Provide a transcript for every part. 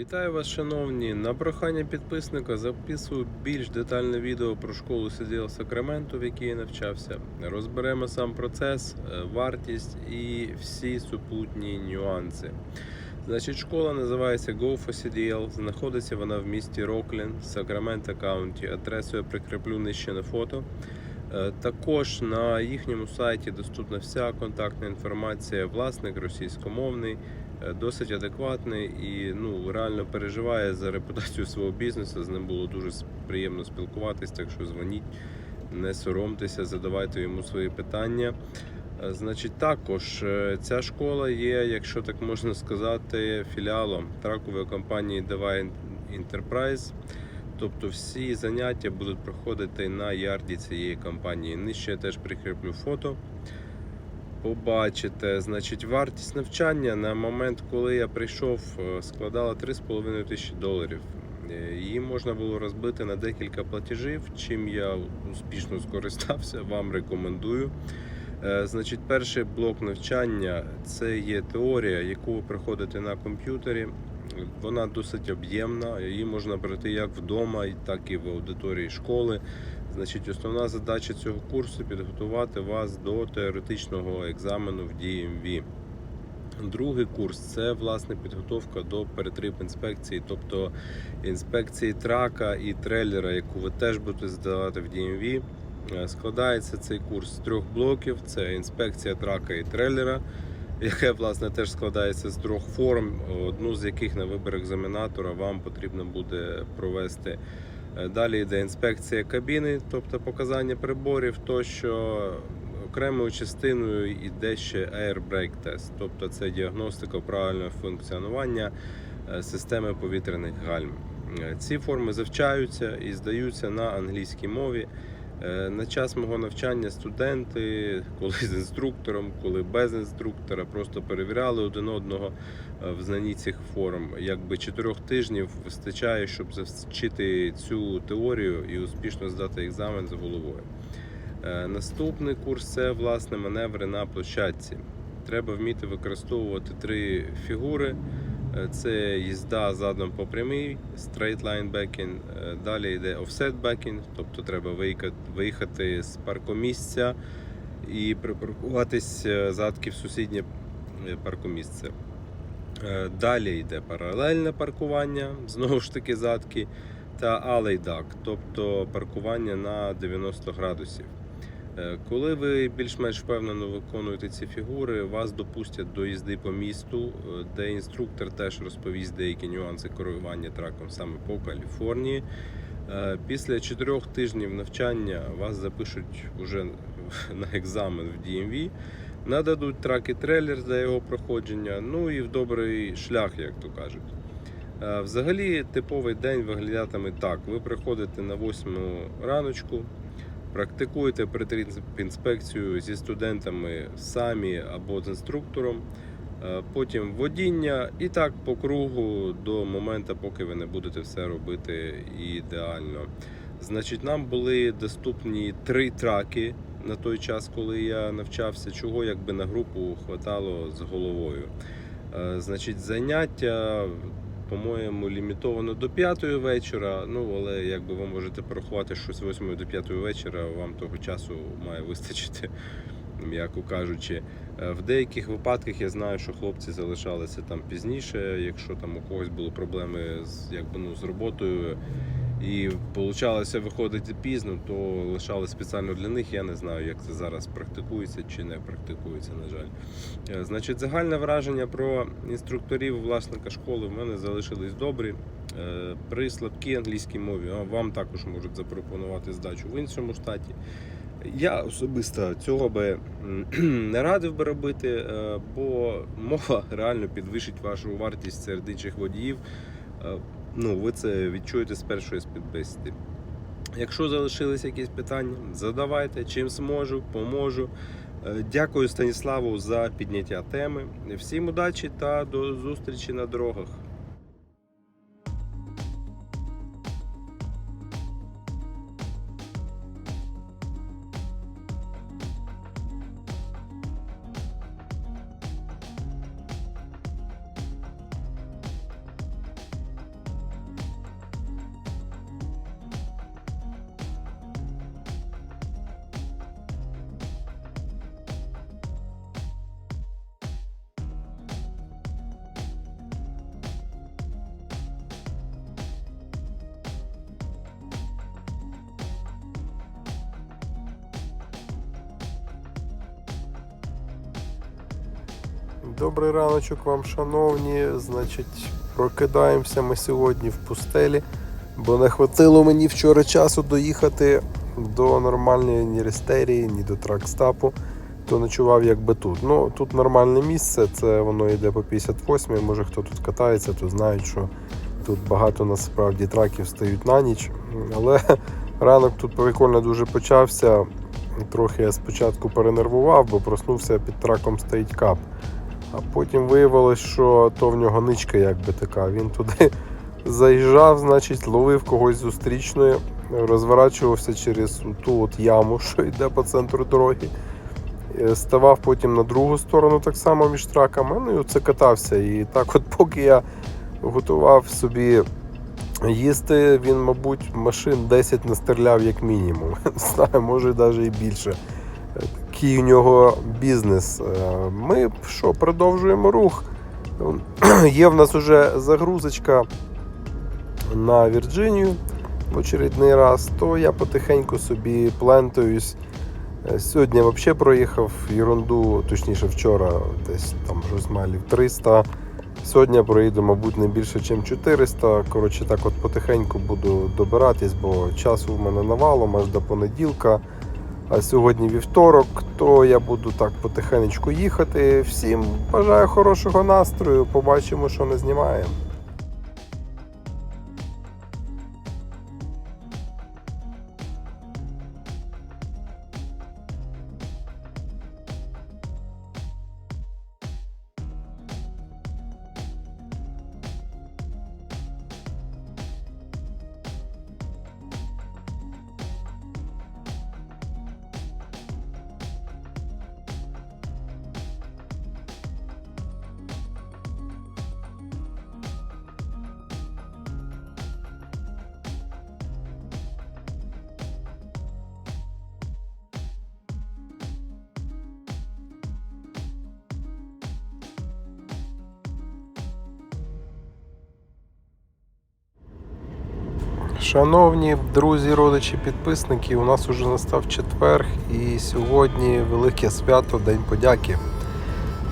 Вітаю вас, шановні! На прохання підписника записую більш детальне відео про школу CDL Сакраменто, в якій я навчався. Розберемо сам процес, е, вартість і всі супутні нюанси. Значить, школа називається Go for CDL. Знаходиться вона в місті Роклін, Сакраменто Каунті. Адресу я прикріплю нижче на фото. Е, Також на їхньому сайті доступна вся контактна інформація. Власник російськомовний, е, досить адекватний і ну реально переживає за репутацію свого бізнесу. З ним було дуже приємно спілкуватись, так що дзвоніть, не соромтеся, задавайте йому свої питання. Е, Значить, також ця школа є, якщо так можна сказати, філіалом тракової компанії Divine Enterprise. Тобто всі заняття будуть проходити на ярді цієї компанії. Нижче я теж прикріплю фото. Побачите, значить, вартість навчання на момент, коли я прийшов, е, складала 3,5 тисячі доларів. Е, Її можна було розбити на декілька платежів, чим я успішно скористався, вам рекомендую. Е, Значить, перший блок навчання це є теорія, яку ви проходите на комп'ютері. Вона досить об'ємна, її можна пройти як вдома, так і в аудиторії школи. Значить, основна задача цього курсу підготувати вас до теоретичного екзамену в DMV. Другий курс це власне підготовка до перетрип інспекції, тобто інспекції трака і трейлера, яку ви теж будете здавати в DMV. Е, Складається цей курс з трьох блоків: це інспекція трака і трейлера, яке власне теж складається з трьох форм, одну з яких на вибір екзаменатора вам потрібно буде провести. Е, Далі йде інспекція кабіни, тобто показання приборів, тощо окремою частиною йде ще Air Brake Test, тобто це діагностика правильного функціонування е, системи повітряних гальм. Е, Ці форми завчаються і здаються на англійській мові. Е, На час мого навчання студенти, коли з інструктором, коли без інструктора, просто перевіряли один одного е, в знанні цих форм. Якби чотирьох тижнів вистачає, щоб завчити цю теорію і успішно здати екзамен з головою. Е, Наступний курс це власне маневри на площадці. Треба вміти використовувати три фігури. Е, Це їзда задом по прямій, straight line backing, е, далі йде offset backing, тобто треба виїхати, з паркомісця і припаркуватись е, задки в сусіднє паркомісце. Далі йде паралельне паркування, знову ж таки задки, та duck, тобто паркування на 90 градусів. Е, Коли ви більш-менш впевнено виконуєте ці фігури, вас допустять до їзди по місту, е, де інструктор теж розповість деякі нюанси керування траком саме по Каліфорнії. Е, Після чотирьох тижнів навчання вас запишуть уже на екзамен в DMV, нададуть трак і трейлер для його проходження, ну і в добрий шлях, як то кажуть. Взагалі, типовий день виглядатиме так: ви приходите на 8 раночку, практикуєте інспекцію зі студентами самі або з інструктором, е, потім водіння і так по кругу до моменту, поки ви не будете все робити ідеально. Значить, нам були доступні три траки на той час, коли я навчався, чого якби на групу хватало з головою. Е, Значить, заняття по-моєму, лімітовано до п'ятої вечора. Ну, але якби ви можете порахувати, щось з 8 до 5 вечора вам того часу має вистачити, м'яко кажучи. Е, В деяких випадках я знаю, що хлопці залишалися там пізніше, якщо там у когось були проблеми з, якби, ну, з роботою. І получалося виходити пізно, то лишали спеціально для них. Я не знаю, як це зараз практикується чи не практикується, на жаль. Е, Значить, загальне враження про інструкторів власника школи в мене залишились добрі. Е, При слабкій англійській мові вам також можуть запропонувати здачу в іншому штаті. Я особисто цього би не радив би робити, е, бо мова реально підвищить вашу вартість серед інших водіїв. Ну, ви це відчуєте з першої співбесіди. Якщо залишились якісь питання, задавайте, чим зможу, поможу. Е, Дякую Станіславу за підняття теми. Всім удачі та до зустрічі на дорогах. Добрий раночок вам, шановні. Значить, прокидаємося ми сьогодні в пустелі, бо не хватило мені вчора часу доїхати до нормальної ні рестерії, ні до тракстапу. То ночував якби тут. Ну, тут нормальне місце, це воно йде по 58 Може хто тут катається, то знають, що тут багато насправді траків стають на ніч. Але ранок тут прикольно дуже почався. Трохи я спочатку перенервував, бо проснувся під траком стоїть кап. А потім виявилось, що то в нього ничка якби така. Він туди заїжджав, значить, ловив когось зустрічною, розворачувався через ту от яму, що йде по центру дороги. Е, Ставав потім на другу сторону так само між траками. Ну і оце катався. І так, от поки я готував собі їсти, він, мабуть, машин 10 настріляв як мінімум. Знаю, може навіть і більше. Такий у нього бізнес. Е, Ми що, продовжуємо рух. Є в нас вже загрузочка на Вірджинію в очередний раз, то я потихеньку собі плентаюсь. Е, Сьогодні взагалі проїхав ерунду, точніше вчора десь там розмалів 300. Сьогодні проїду, мабуть, не більше, ніж 400. Коротше, так от потихеньку буду добиратись, бо часу в мене навалом аж до понеділка. А сьогодні вівторок, то я буду так потихенечку їхати. Всім бажаю хорошого настрою. Побачимо, що не знімаємо. Шановні друзі, родичі, підписники, у нас уже настав четверг і сьогодні велике свято, День подяки.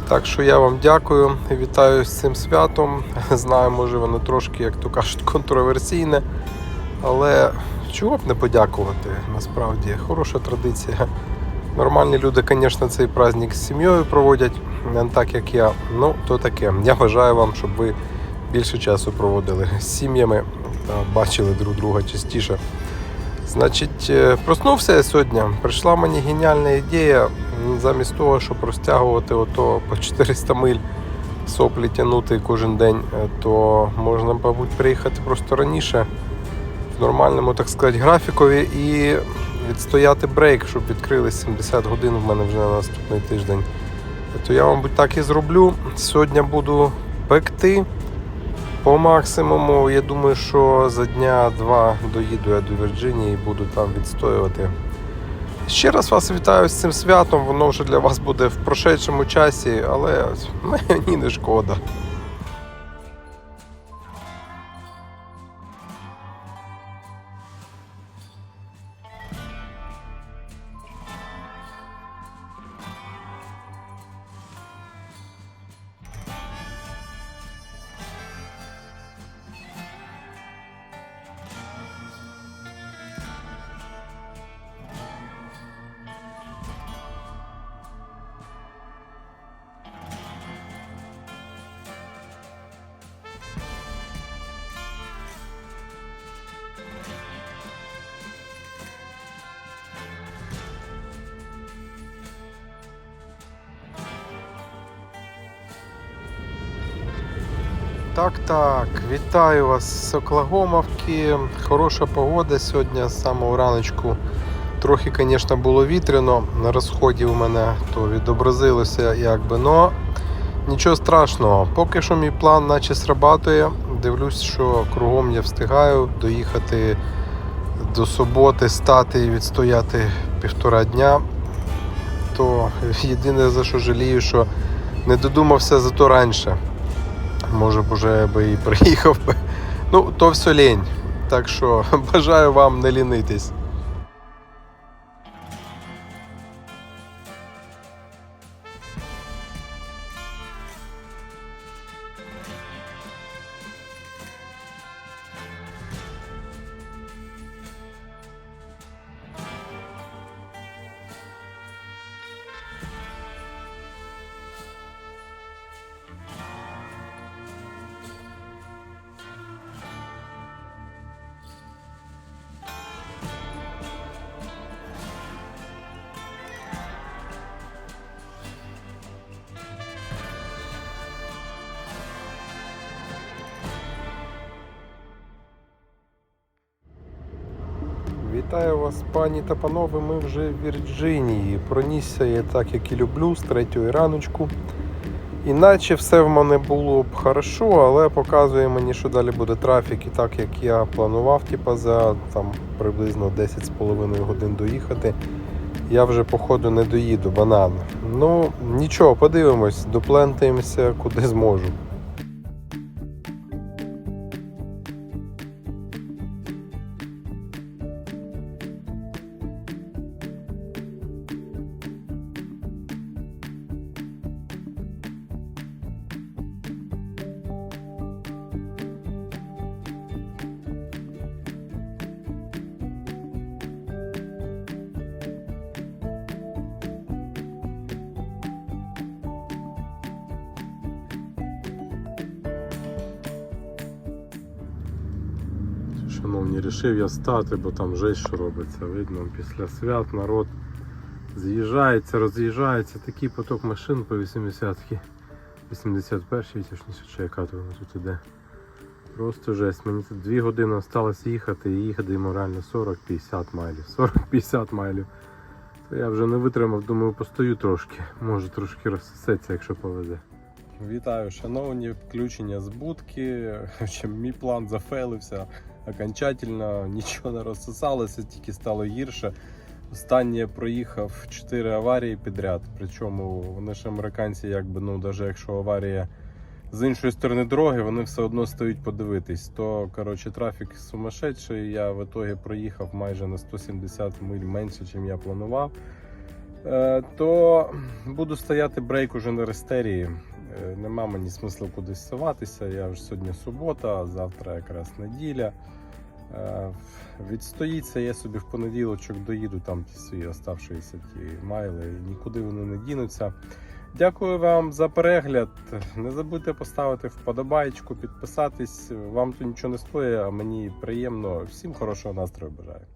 Так що я вам дякую, вітаю з цим святом. Знаю, може воно трошки, як то кажуть, контроверсійне, але чого б не подякувати насправді. Хороша традиція. Нормальні люди, звісно, цей праздник з сім'єю проводять, не так як я. Ну, то таке. Я бажаю вам, щоб ви більше часу проводили з сім'ями бачили друг друга частіше. Значить, е, проснувся я сьогодні. Прийшла мені геніальна ідея, замість того, щоб розтягувати ото по 400 миль соплі тягнути кожен день, е, то можна, мабуть, приїхати просто раніше в нормальному, так сказати, графікові і відстояти брейк, щоб відкрили 70 годин в мене вже на наступний тиждень. То я, мабуть, так і зроблю. Сьогодні буду пекти. По максимуму, я думаю, що за дня-два доїду я до Вірджинії і буду там відстоювати. Ще раз вас вітаю з цим святом, воно вже для вас буде в прошедшому часі, але мені не шкода. Так, так, вітаю вас з Оклагомовки. Хороша погода сьогодні з самого раночку. Трохи, звісно, було вітряно. На розході у мене то відобразилося якби. Но нічого страшного. Поки що мій план наче срабатує. Дивлюсь, що кругом я встигаю доїхати до суботи, стати і відстояти півтора дня. То єдине за що жалію, що не додумався зато раніше. Може б уже би і приїхав би. Ну, то все лінь. Так що бажаю вам не лінитись. Вітаю вас, пані та панове. Ми вже в Вірджинії. Пронісся я так, як і люблю, з третьої раночку. Іначе все в мене було б хорошо, але показує мені, що далі буде трафік, і так як я планував, типа за там приблизно 10,5 годин доїхати. Я вже походу не доїду банан. Ну нічого, подивимось, доплентаємося куди зможу. Шановні, рішив я стати, бо там жесть що робиться. Видно, після свят народ з'їжджається, роз'їжджається. Такий поток машин по 80-ки. 81-й, точніше, чи яка тут іде. Просто жесть. Мені тут 2 години залишилось їхати і їхати морально 40-50 майлів. 40-50 майлів. То я вже не витримав, думаю, постою трошки. Може трошки розсосеться, якщо повезе. Вітаю, шановні, включення з будки. Мій план зафейлився окончательно, нічого не розсосалося, тільки стало гірше. Останнє проїхав 4 аварії підряд. Причому вони ж американці, якби ну, навіть якщо аварія з іншої сторони дороги, вони все одно стоять подивитись. То коротше, трафік сумасшедший. Я в ітогі проїхав майже на 170 миль менше, ніж я планував. Е, то буду стояти брейк уже на рестерії. Е, Нема мені смислу кудись соватися. Я вже сьогодні субота, а завтра якраз неділя. Е, Відстоїться, я собі в понеділочок доїду там ті свої оставшиеся ті майли, і нікуди вони не дінуться. Дякую вам за перегляд. Не забудьте поставити вподобайку, підписатись. Вам тут нічого не стоїть, а мені приємно. Всім хорошого настрою бажаю.